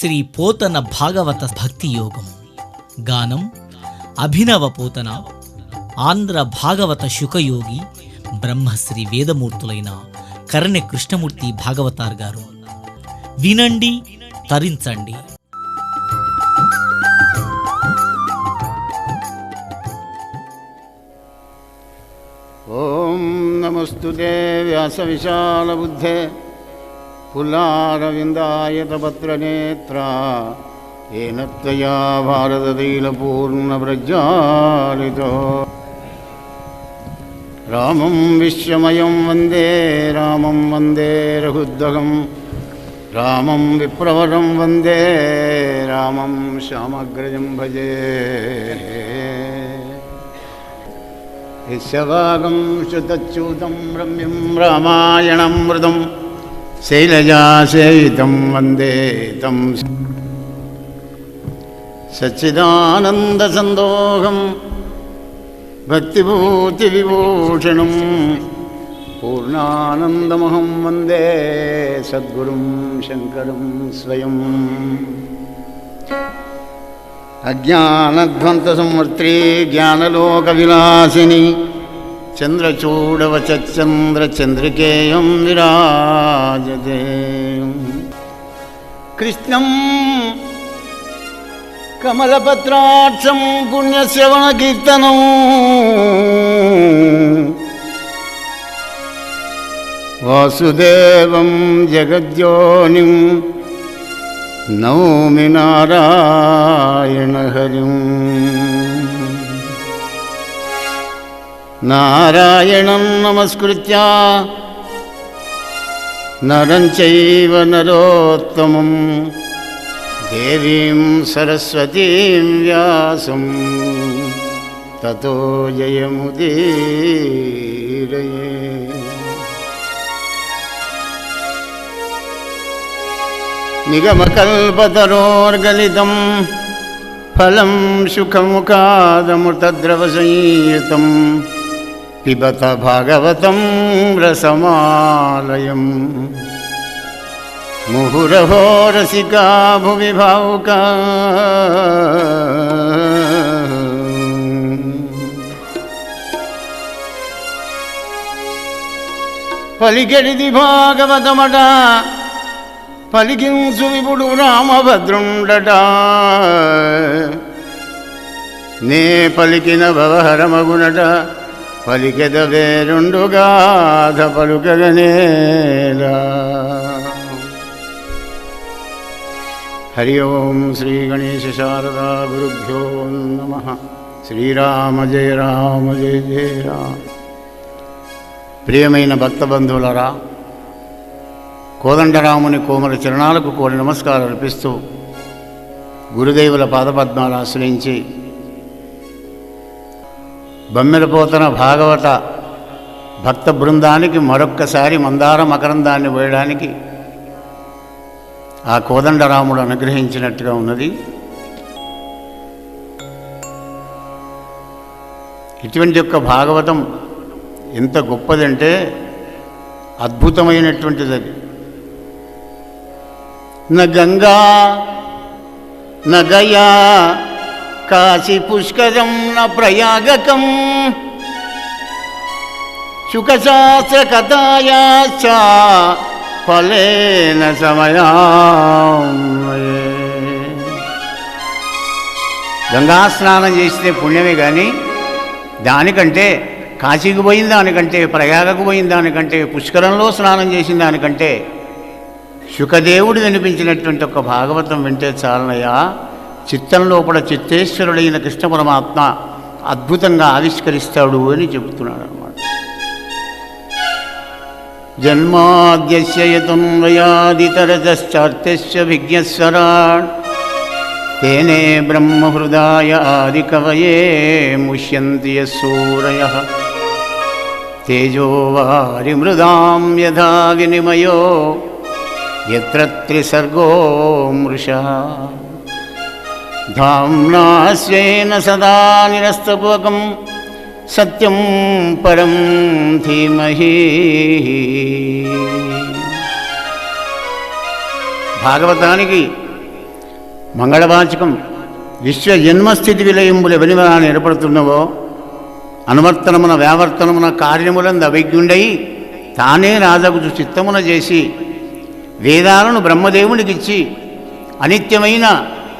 శ్రీ పోతన భాగవత భక్తి యోగం. గానం అభినవ పోతన ఆంధ్ర భాగవత శుకయోగి బ్రహ్మశ్రీ వేదమూర్తులైన కరణ్య కృష్ణమూర్తి భాగవతార్ గారు. వినండి తరించండి. ఓం నమస్తు వ్యాస విశాల బుద్ధే. पुल्लारविन्दायतपत्रनेत्रा येन त्वया भारततैलपूर्णप्रज्वालितो रामं विश्वमयं वन्दे रामं वन्दे रघुद्वगं रामं विप्रवरं वन्दे रामं श्यामग्रजं भजे यशवागं श्रुतच्यूतं रम्यं रामायणं मृदं शैलजाशयितं वन्दे तं सच्चिदानन्दसन्दोहं भक्तिभूतिविभूषणं पूर्णानन्दमहं वन्दे सद्गुरुं शङ्करं स्वयम् अज्ञानध्वन्तसंवर्त्री ज्ञानलोकविलासिनी చంద్రచూడవచంద్రచంద్రికేయం విరాజతే కృష్ణం కమలపత్రాక్షం పుణ్యశ్రవణకీర్తనం వాసుదేవం జగద్యోనిం నౌమి నారాయణ హరిం నారాయణం నమస్కృత్య. నరం చైవ నరోత్తమం. దేవీం సరస్వతీం వ్యాసం. తతో జయముదీరయే. నిగమకల్పతరోర్గలితం. ఫలం సుఖముఖాదమృతద్రవసంయుతం. పిబత భాగవతం రసమాలయం. ముహురహో రసికా భువి భావుక పలికెడిది భాగవతమట పలికించు ఇప్పుడు రామభద్రుండట. నే పలికిన భవహరమగునట పలికెద వేరుండుగాధ పలుకగనేలా హరి ఓం శ్రీ గణేశ శారదా గురుభ్యో నమ. శ్రీరామ జయ రామ జయ జయ రామ. ప్రియమైన భక్త బంధువులరా కోదండరాముని కోమల చరణాలకు కోరి నమస్కారం అర్పిస్తూ గురుదేవుల పాదపద్మాలు ఆశ్రయించి బమ్మెరపోతన భాగవత భక్త బృందానికి మరొక్కసారి మందార మకరందాన్ని వేయడానికి ఆ కోదండరాముడు అనుగ్రహించినట్టుగా ఉన్నది ఇటువంటి యొక్క భాగవతం ఎంత గొప్పదంటే అద్భుతమైనటువంటిది అది न गंगा न गया కాశీ పుష్కరం న ప్రయాగకం. శుకశాస్త్ర కథాయా ఫలేన సమయా గంగా స్నానం చేస్తే పుణ్యమే కానీ దానికంటే కాశీకి పోయిన దానికంటే ప్రయాగకు పోయిన దానికంటే పుష్కరంలో స్నానం చేసిన దానికంటే శుకదేవుడు వినిపించినటువంటి ఒక భాగవతం వింటే చాలనయ్యా. చిత్తం లోపల చిత్తేశ్వరుడైన కృష్ణ పరమాత్మ అద్భుతంగా ఆవిష్కరిస్తాడు అని చెబుతున్నాడు అనమాట జన్మాద్యశయతున్వయాదితరతశ్చార్త్య విజ్ఞస్వరా తేనే బ్రహ్మహృదాయ ఆది కవయే ముష్యంతియ సూరయ. తేజో వారి మృదాం యథా వినిమయో ఎత్ర త్రిసర్గో మృష. धाम्ना स्वेन सदा निरस्तपूर्वकं సత్యం పరం ధీమహి భాగవతానికి మంగళవాచకం విశ్వ జన్మస్థితి విలయంబులు ఎవరివరా ఏర్పడుతున్నవో అనువర్తనమున వ్యావర్తనమున కార్యములందు అభిజ్ఞుండై తానే రాజగుచు చిత్తమున చేసి వేదాలను బ్రహ్మదేవునికిచ్చి అనిత్యమైన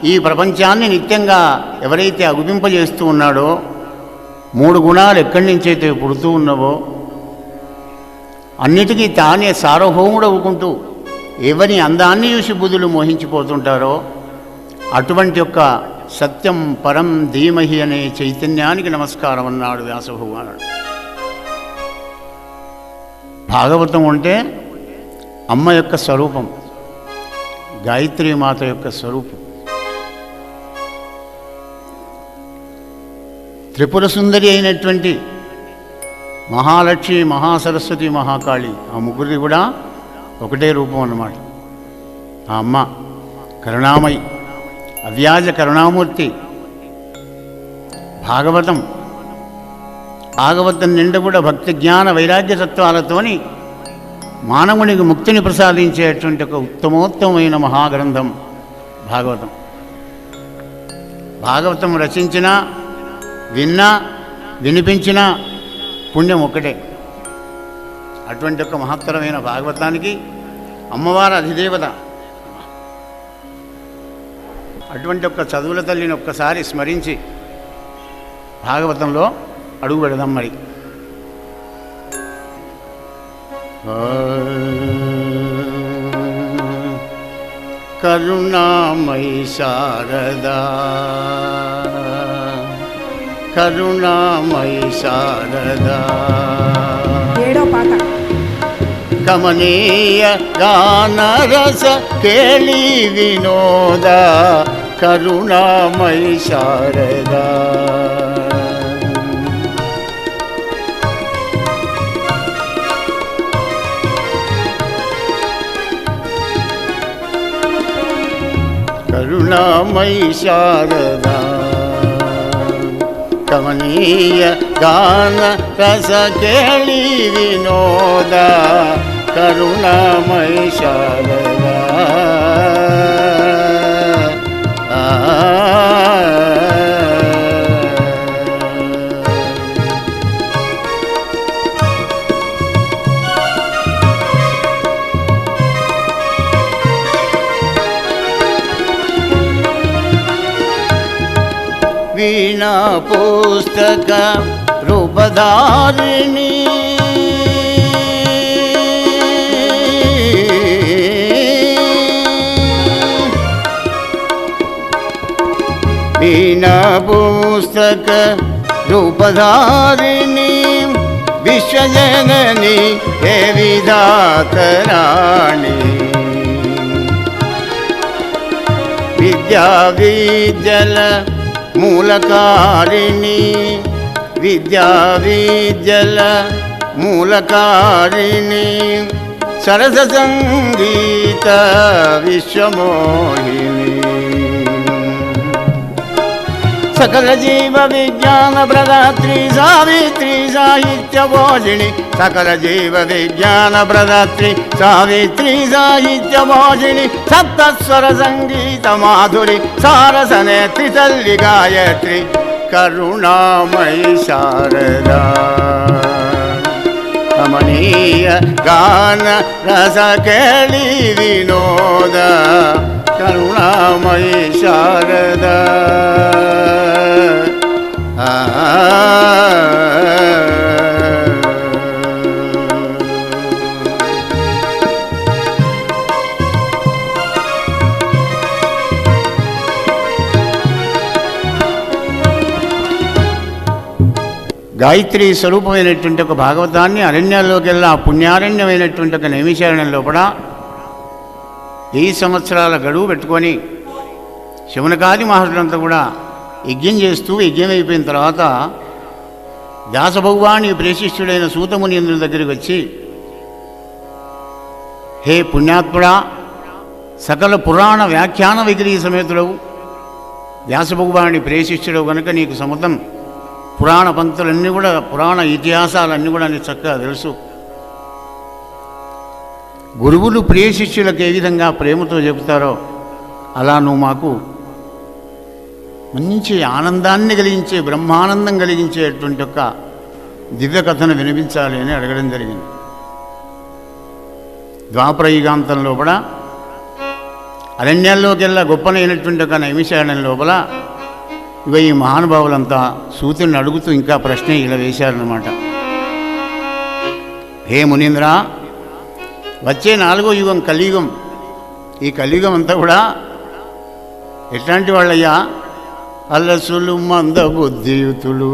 ఈ ప్రపంచాన్ని నిత్యంగా ఎవరైతే అగుపింపజేస్తూ ఉన్నాడో మూడు గుణాలు ఎక్కడి నుంచైతే పుడుతూ ఉన్నవో అన్నిటికీ తానే సార్వభౌముడవుకుంటూ ఎవరి అందాన్ని చూసి బుధులు మోహించిపోతుంటారో అటువంటి యొక్క సత్యం పరం ధీమహి అనే చైతన్యానికి నమస్కారం అన్నాడు వ్యాసభగవానుడు. భాగవతం అంటే అమ్మ యొక్క స్వరూపం గాయత్రి మాత యొక్క స్వరూపం. త్రిపుర సుందరి అయినటువంటి మహాలక్ష్మి మహాసరస్వతి మహాకాళి ఆ ముగ్గురిది కూడా ఒకటే రూపం అన్నమాట. ఆ అమ్మ కరుణామయి అవ్యాజ కరుణామూర్తి భాగవతం భాగవతం నిండా కూడా భక్తి జ్ఞాన వైరాగ్య తత్వాలతోని మానవునికి ముక్తిని ప్రసాదించేటువంటి ఒక ఉత్తమోత్తమైన మహాగ్రంథం భాగవతం. భాగవతం రచించినా విన్నా వినిపించినా పుణ్యం ఒక్కటే. అటువంటి ఒక మహత్తరమైన భాగవతానికి అమ్మవారి అధిదేవత. అటువంటి ఒక్క చదువుల తల్లిని ఒక్కసారి స్మరించి భాగవతంలో అడుగు పెడదాం మరి. కరుణామయి శారదా. కరుణామయి శారదా ఏడో పాట. కమనీయ గానరస కేళి వినోద. కరుణామయి శారదా కరుణామయి శారదా కమనీయ గాన రస కేళి వినోద కరుణామయి శారదా वीणा पुस्तक रूपधारिणी। वीणा पुस्तक रूपधारिणी विश्वजननी हे विधातराणि। विद्याविजल मूलकारिणी विद्या विजल मूलकारिणी सरससङ्गीत विश्वमोहिनी। सकलजीवविज्ञानप्रदात्री सावित्री साहित्यभोषिणी सकल जीव विज्ञान सकलजीवविज्ञानप्रदात्री सावित्री साहित्य मोजिनी सप्तस्वर संगीत माधुरी सारसने सारसनेत्रि तल्लिगायत्री करुणामयि शारदा। रमणीय गान के विनोद, करुणामयि शारदा। గాయత్రి స్వరూపమైనటువంటి ఒక భాగవతాన్ని అరణ్యాల్లోకి ఆ పుణ్యారణ్యమైనటువంటి ఒక నైమిశారణ్యం లోపల వెయ్యి సంవత్సరాల గడువు పెట్టుకొని శివనకాది మహర్షులంతా కూడా యజ్ఞం చేస్తూ యజ్ఞం అయిపోయిన తర్వాత దాసభగవాని ప్రేషిష్ఠుడైన సూతముని ఇంద్రుని దగ్గరికి వచ్చి హే పుణ్యాత్ముడా సకల పురాణ వ్యాఖ్యాన విగ్రహీ సమేతుడవు. వ్యాసభగవాని ప్రేషిష్ఠుడవు కనుక నీకు సముద్రం పురాణ పంక్తులన్నీ కూడా పురాణ ఇతిహాసాలన్నీ కూడా నీకు చక్కగా తెలుసు. గురువులు ప్రియ శిష్యులకు ఏ విధంగా ప్రేమతో చెబుతారో అలా నువ్వు మాకు మంచి ఆనందాన్ని కలిగించే బ్రహ్మానందం కలిగించేటువంటి ఒక దివ్య కథను వినిపించాలి అని అడగడం జరిగింది. ద్వాపరయుగాంతం లోపల అరణ్యాల్లోకి వెళ్ళా గొప్పనైనటువంటి ఒక నైమిషారణ్యం లోపల ఇక ఈ మహానుభావులంతా సూతుని అడుగుతూ ఇంకా ప్రశ్న ఇలా వేశారనమాట హే మునీంద్ర వచ్చే నాలుగో యుగం కలియుగం. ఈ కలియుగం అంతా కూడా ఎట్లాంటి వాళ్ళయ్యా? అల్లసులు మందబుద్ధియుతులు.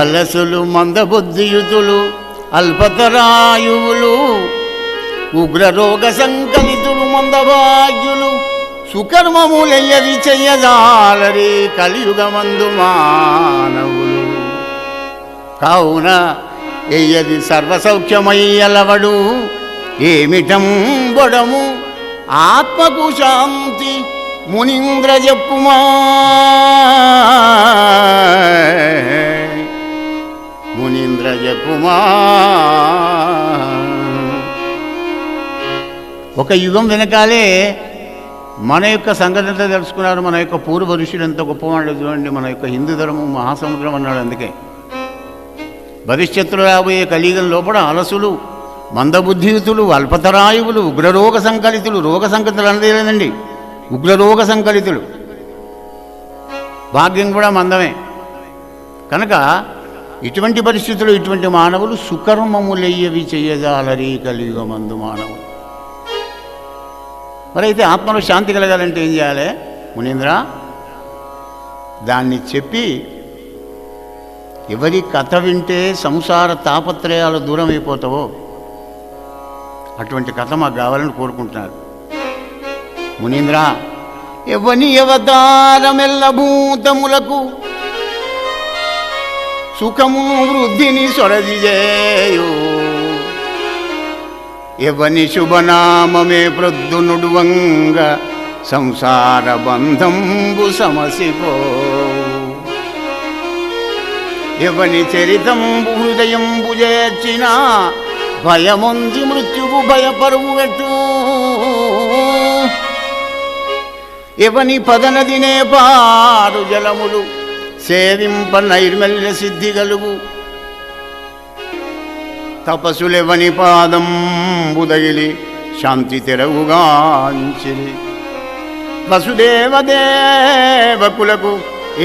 అల్లసులు మందబుద్ధియుతులు అల్పతరాయువులు ఉగ్రరోగ సంకలితులు మందభాగ్యులు సుకర్మములయ్యది చెయ్యజాలరి కలియుగమందు మానవులు. కావున ఎయ్యది సర్వసౌఖ్యమయ్యలవడు. ఏమిటం బొడము ఆత్మకు శాంతి మునింద్ర చెప్పుమా. మునింద్ర చెప్పుమా. ఒక యుగం వెనకాలే మన యొక్క సంగతి ఎంత తెలుసుకున్నారు మన యొక్క పూర్వ ఋషులు ఎంత గొప్పవాళ్ళు చూడండి మన యొక్క హిందూ ధర్మం మహాసముద్రం అన్నాడు అందుకే. భవిష్యత్తులో రాబోయే కలియుగం లోపల అలసులు మందబుద్ధియుతులు అల్పతరాయువులు ఉగ్రరోగ సంకలితులు రోగ సంకలితులు అన్నది లేదండి. ఉగ్రరోగ సంకలితులు. భాగ్యం కూడా మందమే. కనుక ఇటువంటి పరిస్థితులు ఇటువంటి మానవులు సుకర్మములయ్యవి చెయ్యజాలరి కలియుగమందు మానవులు. మరి అయితే ఆత్మలో శాంతి కలగాలంటే ఏం చేయాలి? మునీంద్ర దాన్ని చెప్పి ఎవరి కథ వింటే సంసార తాపత్రయాలు దూరం అయిపోతావో అటువంటి కథ మాకు కావాలని కోరుకుంటున్నారు. మునీంద్ర ఎవని అవతారమెల్ల భూతములకు సుఖమును వృద్ధిని సొరదిజేయు. ఎవని శుభనామమే ప్రొద్దునుడువంగ సంసార బంధంబు సమసిపో. ఎవని చరితంబు హృదయంబు చేర్చిన భయముంది మృత్యువు భయపరువు వెట్టు ఎవని పదనదినే పారు జలములు సేవింప నైర్మల్య సిద్ధి గలుగు తపసులెవని పాదం బుదగిలి శాంతి తెరవుగాంచిరి. వసుదేవదేవకులకు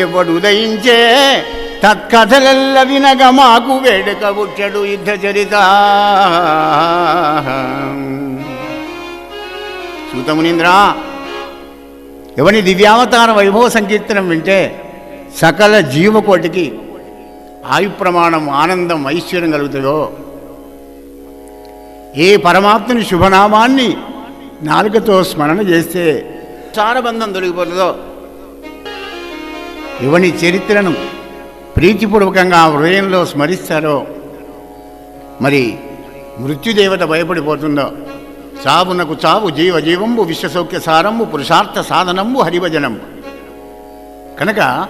ఎవడు ఉదయించే తత్కథలెల్ల వినగ మాకు వేడుక బుట్టడు యుద్ధ చరిత. సూతమునింద్ర ఎవని దివ్యావతార వైభవ సంకీర్తనం వింటే సకల జీవకోటికి ఆయు ప్రమాణం ఆనందం ఐశ్వర్యం కలుగుతుందో? ఏ పరమాత్మని శుభనామాన్ని నాలుకతో స్మరణ చేస్తే సారబంధం తొలగిపోతుందో? ఎవని చరిత్రను ప్రీతిపూర్వకంగా హృదయంలో స్మరిస్తారో? మరి మృత్యుదేవత భయపడిపోతుందో? చావునకు చావు జీవ జీవంబు విశ్వసౌఖ్య సారంబు పురుషార్థ సాధనంబు హరిభజనంబు. కనుక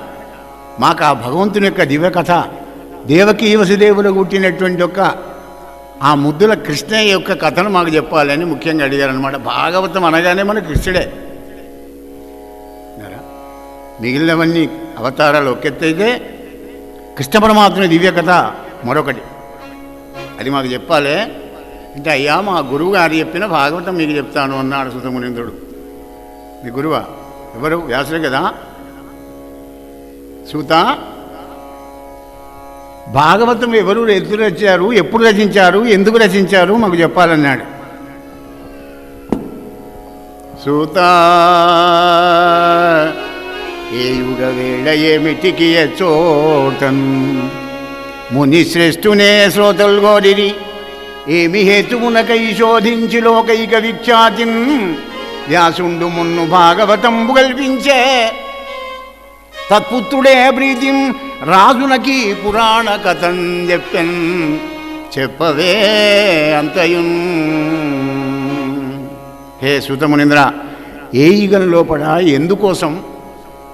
మాకు ఆ భగవంతుని యొక్క దివ్యకథ దేవకీ వసుదేవులు పుట్టినటువంటి యొక్క ఆ ముద్దుల కృష్ణయ్య యొక్క కథను మాకు చెప్పాలని ముఖ్యంగా అడిగారనమాట భాగవతం అనగానే మన కృష్ణుడే. మిగిలినవన్నీ అవతారాలు ఒకెత్తైతే కృష్ణ పరమాత్మ దివ్య కథ మరొకటి. అది మాకు చెప్పాలి. అంటే అయ్యా మా గురువు గారు చెప్పిన భాగవతం మీకు చెప్తాను అన్నాడు సుతమునింద్రుడు మీ గురువా? ఎవరు? వ్యాసుడు కదా? సూత? భాగవతం ఎవరు ఎత్తు రచించారు? ఎప్పుడు రచించారు? ఎందుకు రచించారు? మాకు చెప్పాలన్నాడు. సూత ఏ యుగ వేళ ఏమిటికి చోటన్ ముని శ్రేష్ఠునే శ్రోతలు గోరిరి. ఏమి హేతుమునకై శోధించి లోకైక విఖ్యాతిన్? వ్యాసుండు మున్ను భాగవతంబు కల్పించే తత్పుత్రుడే ప్రీతిం రాజునకి పురాణ కథం చెప్పెన్. చెప్పవే అంతయున్. హే సుతమునింద్ర ఏ ఈగల లోపల ఎందుకోసం?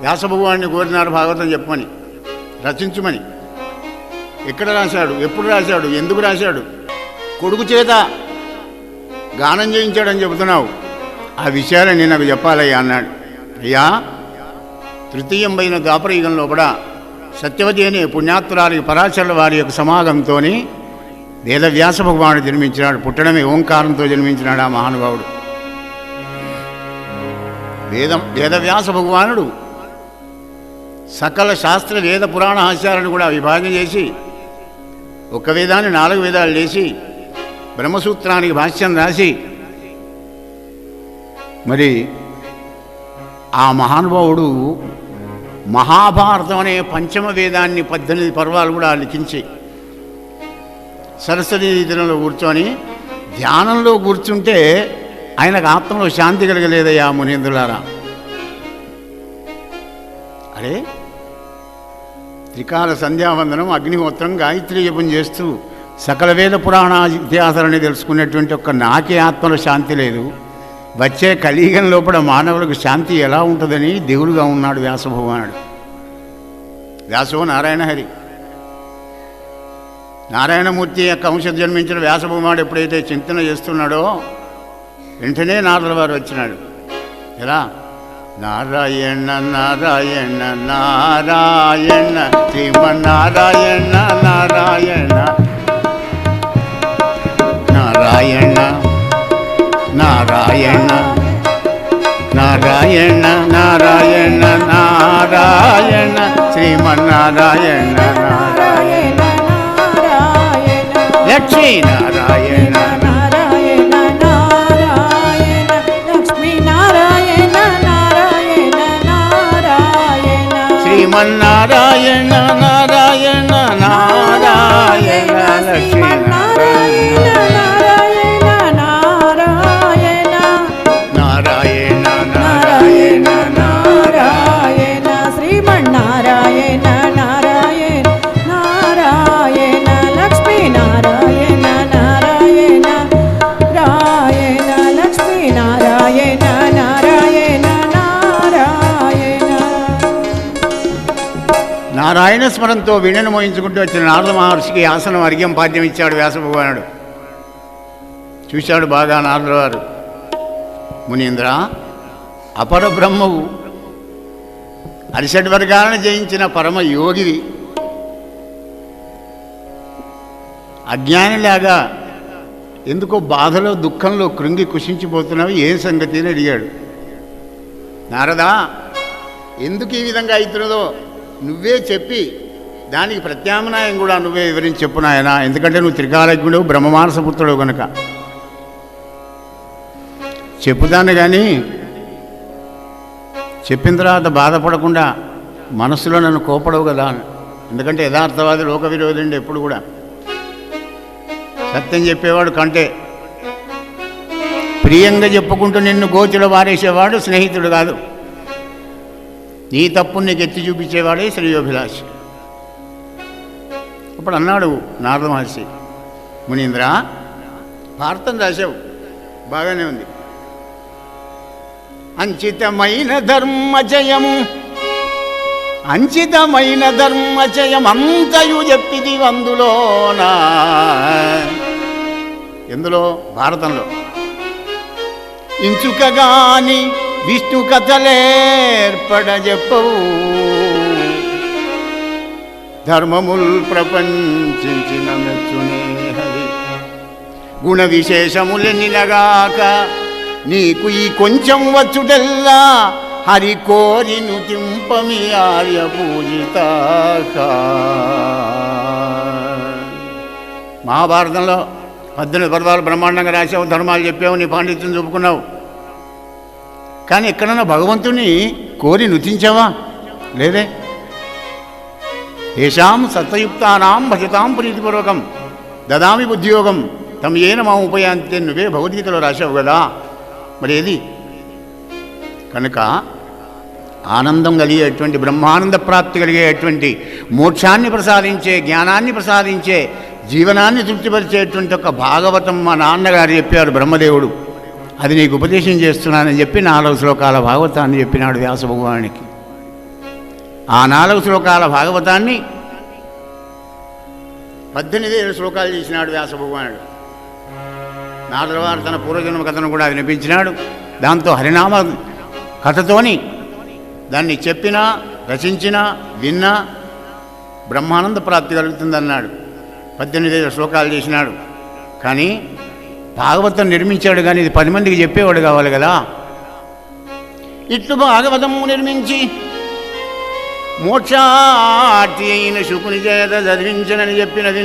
వ్యాసభగవాన్ని కోరినారు భాగవతం చెప్పమని రచించమని. ఎక్కడ రాశాడు? ఎప్పుడు రాశాడు? ఎందుకు రాశాడు? కొడుకు చేత గానం చేయించాడని చెబుతున్నావు. ఆ విషయాలని నాకు చెప్పాలయ్యా అన్నాడు. అయ్యా తృతీయంబైన ద్వాపరయుగంలో కూడా సత్యవతి అనే పుణ్యాత్తురాలి పరాశరుల వారి యొక్క సమాగంతో వేదవ్యాస భగవానుడు జన్మించినాడు. పుట్టడమే ఓంకారంతో జన్మించినాడు ఆ మహానుభావుడు. వేదం వేదవ్యాస భగవానుడు సకల శాస్త్ర వేద పురాణ హాస్యాలను కూడా విభాగం చేసి ఒక వేదాన్ని నాలుగు వేదాలు చేసి బ్రహ్మసూత్రానికి భాష్యం రాసి మరి ఆ మహానుభావుడు మహాభారతం అనే పంచమ వేదాన్ని పద్దెనిమిది పర్వాలు కూడా లిఖించి సరస్వతీ దినంలో కూర్చొని ధ్యానంలో కూర్చుంటే ఆయనకు ఆత్మలో శాంతి కలగలేదయ్యా మునీంద్రులారా. అరే త్రికాల సంధ్యావందనం అగ్నిహోత్రం గాయత్రి జపం చేస్తూ సకల వేద పురాణ ఇతిహాసాలని తెలుసుకునేటువంటి ఒక నాకే ఆత్మలో శాంతి లేదు. వచ్చే కలియుగం లోపల మానవులకు శాంతి ఎలా ఉంటుందని దేవుడుగా ఉన్నాడు వ్యాసభగవానుడు. వ్యాసో నారాయణ హరి. నారాయణమూర్తి యొక్క అంశ జన్మించిన వ్యాసభగవాడు ఎప్పుడైతే చింతన చేస్తున్నాడో వెంటనే నారద వారు వచ్చినాడు ఎలా? నారాయణ నారాయణ నారాయణ శ్రీమన్నారాయణ నారాయణ. నారాయణ నారాయణ నారాయణ నారాయణ నారాయణ శ్రీమన్నారాయణ నారాయణ. లక్ష్మీ నారాయణ నారాయణ నారాయణ లక్ష్మీ నారాయణ నారాయణ నారాయణ శ్రీమన్నారాయణ నారాయణ నారాయణ లక్ష్మీ నారాయణ స్మరంతో వీణను మోయించుకుంటూ వచ్చిన నారద మహర్షికి ఆసనం అర్ఘ్యం పాద్యం ఇచ్చాడు వ్యాసభగవానుడు. చూశాడు బాగా నారద వారు. మునీంద్ర అపర బ్రహ్మవు అరిషడ్ వర్గాలను జయించిన పరమ యోగివి. అజ్ఞానిలాగా ఎందుకో బాధలో దుఃఖంలో కృంగి కుషించిపోతున్నావు ఏ సంగతి అని అడిగాడు. నారదా ఎందుకు ఈ విధంగా అవుతున్నదో నువ్వే చెప్పి దానికి ప్రత్యామ్నాయం కూడా నువ్వే వివరించి చెప్పు నాయన. ఎందుకంటే నువ్వు త్రికాలజ్ఞుడు బ్రహ్మమానసపుత్రుడు కనుక చెప్పుదాన్ని కానీ చెప్పిన తర్వాత బాధపడకుండా మనసులో నన్ను కోపడవు కదా ఎందుకంటే యథార్థవాది లోక విరోధండి ఎప్పుడు కూడా. సత్యం చెప్పేవాడు కంటే ప్రియంగా చెప్పుకుంటూ నిన్ను గోచులో వారేసేవాడు స్నేహితుడు కాదు. నీ తప్పుని నీకు ఎత్తి చూపించేవాడే శ్రేయోభిలాషి. అప్పుడు అన్నాడు నారద మహర్షి మునీంద్ర భారతం రాశావు బాగానే ఉంది. అంచితమైన ధర్మజయము అంచితమైన ధర్మజయం అంతయు చెప్పిది అందులోనా. ఎందులో? భారతంలో. ఇంచుకగాని విష్ణు కథలేర్పడ చెప్పవు ధర్మముల్ ప్రపంచించిన మెచ్చునే హరి. గుణ విశేషములెన్నినగాక నీకు ఈ కొంచెం వచ్చుటెల్లా హరి కోరిను తింపమి ఆర్య పూజిత మహాభారతంలో పద్దెనిమిది పర్వాలు బ్రహ్మాండంగా రాసావు ధర్మాలు చెప్పావు నీ పాండిత్యం చూపుకున్నావు. కానీ ఎక్కడన్నా భగవంతుని కోరి నృతించావా? లేదే. ఏషాం సత్వయుక్తానాం భజతాం ప్రీతిపూర్వకం. దదామి బుద్ధియోగం. తమ ఏన మా ఉపయాంతే నువ్వే భగవద్గీతలో రాశావు కదా. మరి ఏది? కనుక ఆనందం కలిగేటువంటి బ్రహ్మానంద ప్రాప్తి కలిగేటువంటి మోక్షాన్ని ప్రసాదించే జ్ఞానాన్ని ప్రసాదించే జీవనాన్ని తృప్తిపరిచేటువంటి ఒక భాగవతం మా నాన్నగారు చెప్పారు బ్రహ్మదేవుడు. అది నీకు ఉపదేశం చేస్తున్నానని చెప్పి నాలుగు శ్లోకాల భాగవతాన్ని చెప్పినాడు వ్యాస భగవానికి ఆ నాలుగు శ్లోకాల భాగవతాన్ని పద్దెనిమిది ఏడు శ్లోకాలు చేసినాడు వ్యాస భగవానుడు నారదవారు తన పూర్వజన్మ కథను కూడా వినిపించినాడు. దాంతో హరినామ కథతోని దాన్ని చెప్పినా రచించినా విన్నా బ్రహ్మానంద ప్రాప్తి కలుగుతుందన్నాడు. పద్దెనిమిది శ్లోకాలు చేసినాడు. కానీ భాగవతం నిర్మించాడు కానీ ఇది పది మందికి చెప్పేవాడు కావాలి కదా. ఇట్లు భాగవతము నిర్మించి మోక్షాటి అయిన శుకుని చేత చదివించనని చెప్పినది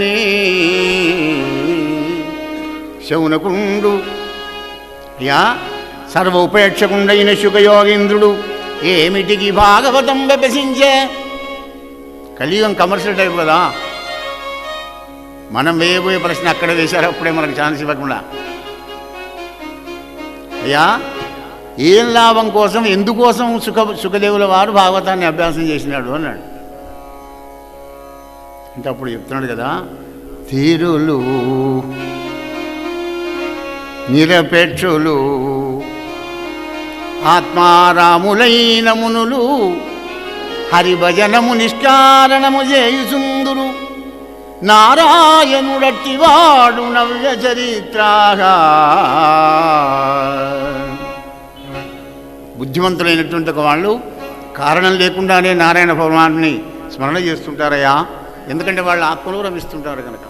శౌనకుండు యా సర్వ ఉపేక్షకుండైన శుకయోగేంద్రుడు ఏమిటికి భాగవతం వెపసించే కలియుగం కమర్షియల్ టైప్ కదా. మనం వేయబోయే ప్రశ్న అక్కడ వేశారు అప్పుడే మనకు ఛాన్స్ ఇవ్వకుండా. అయ్యా ఏం లాభం కోసం ఎందుకోసం సుఖ సుఖదేవుల వారు భాగవతాన్ని అభ్యాసం చేసినాడు అన్నాడు. అంటే అప్పుడు చెప్తున్నాడు కదా తీరులు నిరపేక్షులు ఆత్మారాములైన మునులు హరిభజనము నిష్కారణము చేయుచుందురు. నారాయణుడట్టివాడు నవ్య చరిత్రాగా బుద్ధిమంతులైనటువంటి ఒక వాళ్ళు కారణం లేకుండానే నారాయణ భగవాన్ని స్మరణ చేస్తుంటారయ్యా. ఎందుకంటే వాళ్ళు ఆత్మలో రమిస్తుంటారు కనుక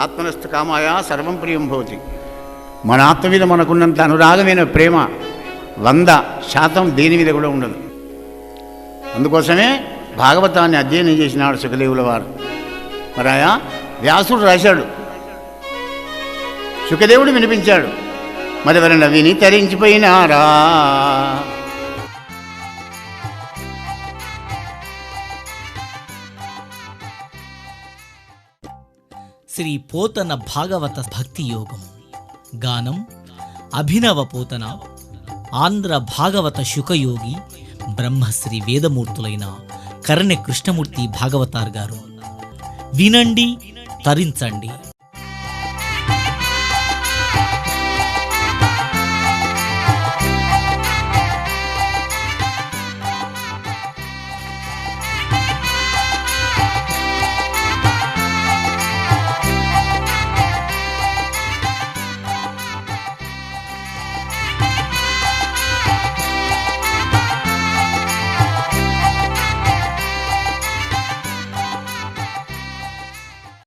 ఆత్మనస్థ కామాయ సర్వం ప్రియం భవతి. మన ఆత్మ మీద మనకున్నంత అనురాగమైన ప్రేమ వంద శాతం దేని మీద కూడా ఉండదు. అందుకోసమే భాగవతాన్ని అధ్యయనం చేసినాడు సుఖదేవుల వారు. మరి ఆయా వ్యాసుడు రాశాడు. సుఖదేవుడు వినిపించాడు. మరి ఎవరైనా విని తరించిపోయినారా? శ్రీ పోతన భాగవత భక్తి యోగం గానం అభినవ పోతన ఆంధ్ర భాగవత శుకయోగి బ్రహ్మశ్రీ వేదమూర్తులైన కరణె కృష్ణమూర్తి భాగవతార్ గారు. వినండి తరించండి.